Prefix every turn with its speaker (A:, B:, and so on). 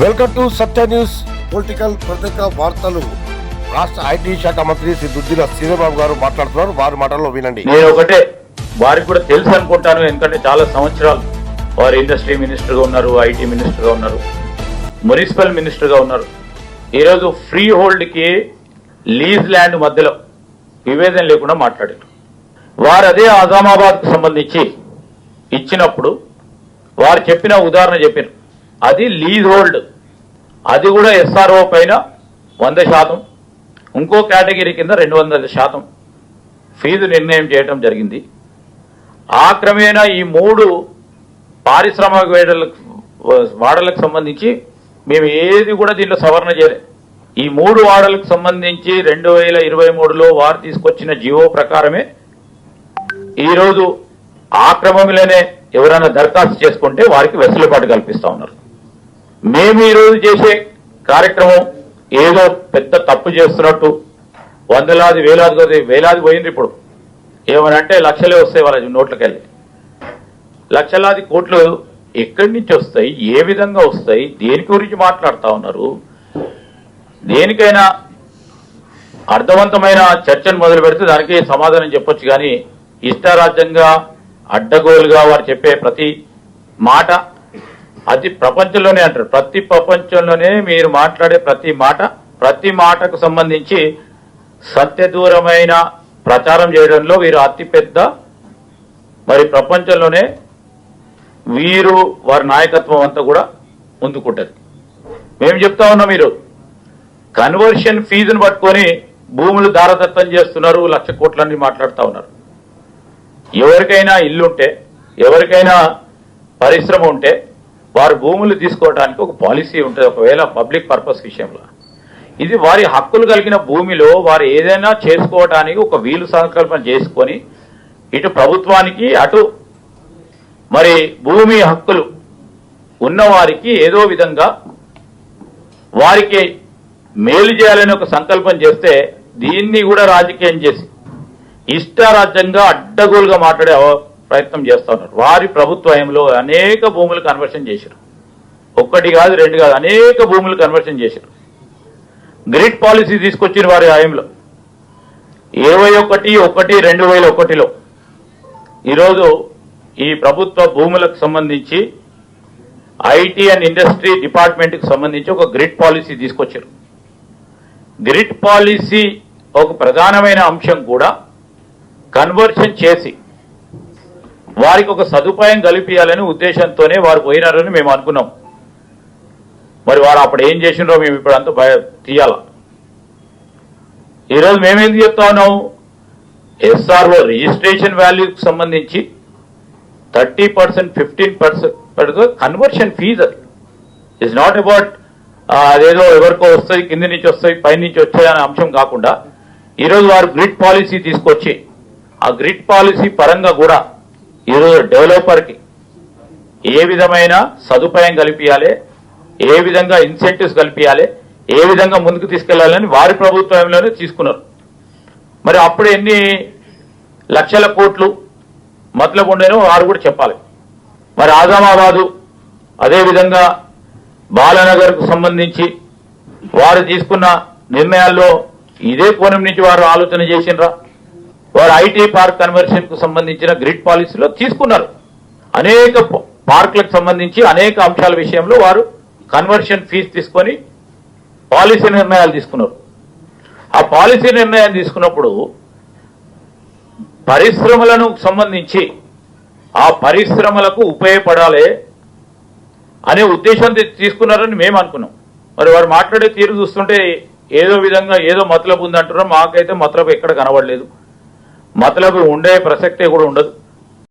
A: Welcome to Satya news. Political ప్రత్యేక వార్తలు. రాష్ట్ర ఐటీ శాఖ మంత్రి శ్రీ దుద్దిల గారు మాట్లాడుతున్నారు. వారి మాటల్లో వినండి.
B: నేను ఒకటే వారికి కూడా తెలుసు అనుకుంటాను ఎందుకంటే చాలా సంవత్సరాలు వారు ఇండస్ట్రీ మినిస్టర్గా ఉన్నారు ఐటీ మినిస్టర్గా ఉన్నారు మున్సిపల్ మినిస్టర్గా ఉన్నారు. ఈరోజు ఫ్రీ హోల్డ్కి లీజ్ ల్యాండ్ మధ్యలో విభేదం లేకుండా మాట్లాడారు. వారు అదే ఆజామాబాద్కు సంబంధించి ఇచ్చినప్పుడు వారు చెప్పిన ఉదాహరణ చెప్పారు. అది లీజ్ హోల్డ్ అది కూడా ఎస్ఆర్ఓ పైన వంద శాతం. ఇంకో కేటగిరీ కింద రెండు వందల శాతం. ఫీజు నిర్ణయం చేయడం జరిగింది. ఆ క్రమేణా ఈ మూడు పారిశ్రామిక వేడలకు వాడలకు సంబంధించి మేము ఏది కూడా దీంట్లో సవరణ చేయలేదు ఈ మూడు వాడలకు సంబంధించి రెండు వేల ఇరవై మూడులో వారు తీసుకొచ్చిన జీవో ప్రకారమే ఈరోజు ఆ క్రమంలోనే ఎవరైనా దరఖాస్తు చేసుకుంటే వారికి వెసులుబాటు కల్పిస్తా ఉన్నారు. మేము ఈరోజు చేసే కార్యక్రమం ఏదో పెద్ద తప్పు చేస్తున్నట్టు వందలాది వేలాది కొద్ది వేలాది పోయింది ఇప్పుడు. ఏమనంటే లక్షలే వస్తాయి వాళ్ళ నోట్లకెళ్ళి. లక్షలాది కోట్లు ఎక్కడి నుంచి వస్తాయి? ఏ విధంగా వస్తాయి? దేని గురించి మాట్లాడుతూ ఉన్నారు? దేనికైనా అర్థవంతమైన చర్చను మొదలు పెడితే దానికి సమాధానం చెప్పొచ్చు కానీ ఇష్టారాజ్యంగా అడ్డగోలుగా వారు చెప్పే ప్రతి మాట అది ప్రపంచంలోనే అంటారు. ప్రతి ప్రపంచంలోనే మీరు మాట్లాడే ప్రతి మాట ప్రతి మాటకు సంబంధించి సత్యదూరమైన ప్రచారం చేయడంలో వీరు అతిపెద్ద. మరి ప్రపంచంలోనే వీరు వారి నాయకత్వం అంతా కూడా ముందుకుంటది. మేము చెప్తా ఉన్నాం మీరు కన్వర్షన్ ఫీజును పట్టుకొని భూములు దారదత్తం చేస్తున్నారు లక్ష కోట్లని మాట్లాడుతూ ఉన్నారు. ఎవరికైనా ఇల్లు ఉంటే ఎవరికైనా పరిశ్రమ ఉంటే వారు భూములు తీసుకోవడానికి ఒక పాలసీ ఉంటుంది ఒకవేళ పబ్లిక్ పర్పస్ విషయంలో. ఇది వారి హక్కులు కలిగిన భూమిలో వారు ఏదైనా చేసుకోవడానికి ఒక వీలు సంకల్పన చేసుకొని ఇటు ప్రభుత్వానికి అటు మరి భూమి హక్కులు ఉన్నవారికి ఏదో విధంగా వారికి మేలు చేయాలని ఒక సంకల్పం చేస్తే దీన్ని కూడా రాజకీయం చేసి ఇష్టారాజ్యంగా అడ్డగోలుగా మాట్లాడే ప్రయత్నం చేస్తూ ఉన్నారు వారి ప్రభుత్వంలో అనేక భూములు కన్వర్షన్ చేశారు. ఒక్కటి కాదు రెండు కాదు అనేక భూములు కన్వర్షన్ చేశారు. గ్రిడ్ పాలసీ తీసుకొచ్చిన వారి హయాంలో ఇరవై ఒకటి ఒకటి రెండు వేల ఒకటిలో ఈరోజు ఈ ప్రభుత్వ భూములకు సంబంధించి ఐటీ అండ్ ఇండస్ట్రీ డిపార్ట్మెంట్కి సంబంధించి ఒక గ్రిడ్ పాలసీ తీసుకొచ్చారు. గ్రిడ్ పాలసీ ఒక ప్రధానమైన అంశం కూడా కన్వర్షన్ చేసి వారికి ఒక సదుపాయం కల్పించాలని ఉద్దేశంతోనే వారు పోయినారని మేము అనుకున్నాం. మరి వారు అప్పుడు ఏం చేసిండ్రో మేము ఇప్పుడు అంతా భయ తీయాల? ఈరోజు మేమేం చెప్తా ఉన్నాం? ఎస్ఆర్ఓ రిజిస్ట్రేషన్ వాల్యూకి సంబంధించి thirty percent fifteen percent conversion fee అది. ఇట్స్ నాట్ అబౌట్ అదేదో ఎవరికో వస్తాయి కింది నుంచి వస్తాయి పై నుంచి వచ్చాయి అనే అంశం కాకుండా ఈరోజు వారు గ్రిడ్ పాలసీ తీసుకొచ్చి ఆ గ్రిడ్ పాలసీ పరంగా కూడా ఈరోజు డెవలపర్కి ఏ విధమైన సదుపాయం కల్పించాలి ఏ విధంగా ఇన్సెంటివ్స్ కల్పించాలి ఏ విధంగా ముందుకు తీసుకెళ్ళాలని వారి ప్రభుత్వంలోనే తీసుకున్నారు. మరి అప్పుడు ఎన్ని లక్షల కోట్లు మతలబు ఉండేనో వారు కూడా చెప్పాలి. మరి ఆజామాబాదు అదేవిధంగా బాలనగర్కు సంబంధించి వారు తీసుకున్న నిర్ణయాల్లో ఇదే కోణం నుంచి వారు ఆలోచన చేసినరా వారు ఐటీ పార్క్ కన్వర్షన్కు సంబంధించిన గ్రిడ్ పాలసీలో తీసుకున్నారు. అనేక పార్కులకు సంబంధించి అనేక అంశాల విషయంలో వారు కన్వర్షన్ ఫీజు తీసుకొని పాలసీ నిర్ణయాలు తీసుకున్నారు. ఆ పాలసీ నిర్ణయాలు తీసుకున్నప్పుడు పరిశ్రమలను సంబంధించి ఆ పరిశ్రమలకు ఉపయోగపడాలి అనే ఉద్దేశం తీసుకున్నారని మేము అనుకున్నాం. మరి వారు మాట్లాడే తీరు చూస్తుంటే ఏదో విధంగా ఏదో మతలబు ఉందంటున్నారు. మాకైతే మతలబు ఎక్కడ కనబడలేదు. మతలబు ఉండే ప్రసక్తే కూడా ఉండదు.